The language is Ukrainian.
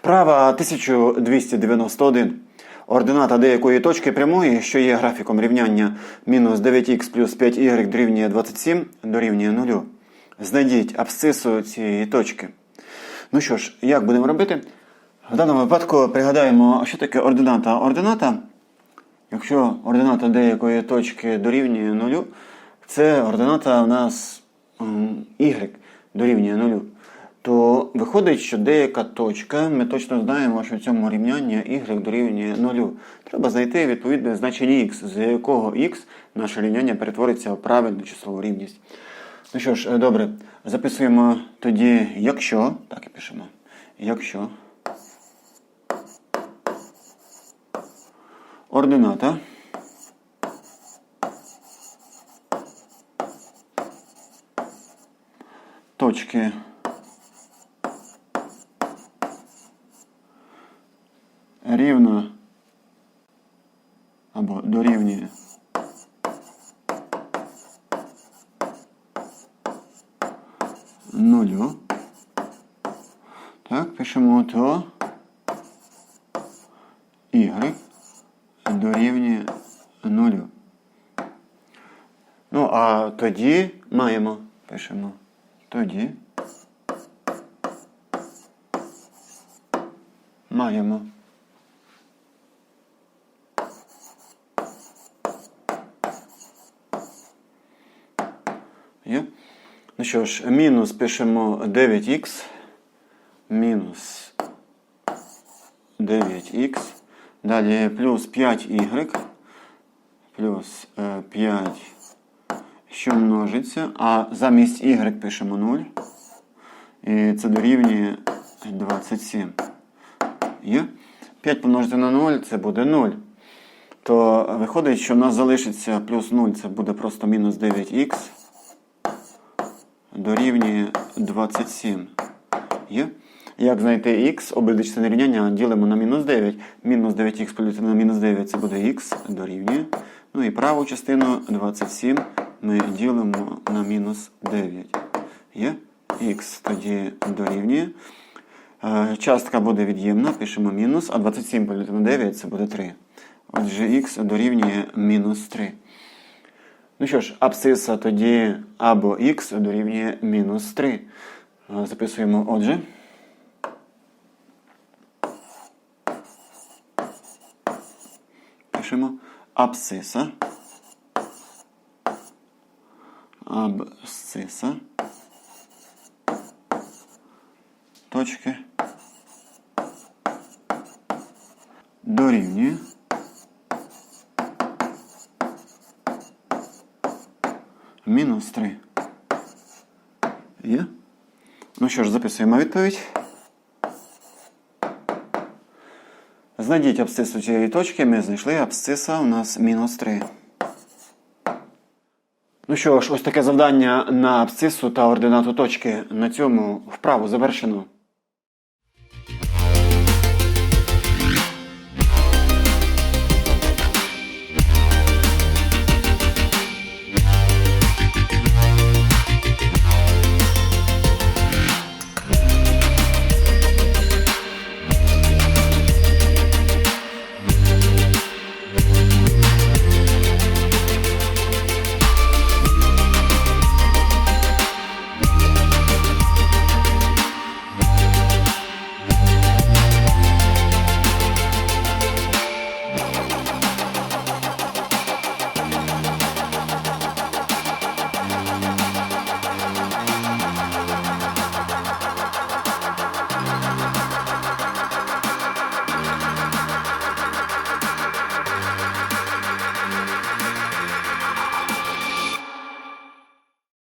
Вправа 1291. Ордината деякої точки прямої, що є графіком рівняння мінус 9х плюс 5y дорівнює 27 дорівнює 0. Знайдіть абсцису цієї точки. Ну що ж, як будемо робити? В даному випадку пригадаємо, що таке ордината. Ордината, якщо ордината деякої точки дорівнює 0, це ордината у нас y дорівнює 0 то виходить, що деяка точка, ми точно знаємо, що в цьому рівнянні y дорівнює 0. Треба знайти відповідне значення x, з якого x наше рівняння перетвориться в правильну числову рівність. Ну що ж, е, добре, записуємо тоді, якщо, так і пишемо, якщо ордината точки рівна або дорівнює нулю. Так, пишемо то y дорівнює нулю. Ну, а тоді маємо, пишемо тоді. Маємо. Є? Ну що ж, мінус пишемо 9х. Мінус 9х. Далі плюс 5y. Плюс е, 5, що множиться. А замість y пишемо 0. І це дорівнює 27. Є? 5 помножити на 0 це буде 0. То виходить, що в нас залишиться плюс 0, це буде просто мінус 9х дорівнює 27. Є? Як знайти х, обидві частини рівняння ділимо на мінус 9. Мінус 9х поділити на мінус 9 це буде х дорівнює. Ну і праву частину 27 ми ділимо на мінус 9. Є? Х тоді дорівнює. Е, Частка буде від'ємна, пишемо мінус, а 27 поділити на 9 це буде 3. Отже, х дорівнює мінус 3. Ну що ж, абсциса тоді або х дорівнює мінус 3. Е, Записуємо отже. Пишемо абсциса. Абсциса. Точки. Дорівнює. Мінус 3. Є? Ну що ж, записуємо відповідь. Знайдіть абсцису цієї точки. Ми знайшли абсциса у нас мінус 3. Ну що ж, ось таке завдання на абсцису та ординату точки. На цьому вправу завершено.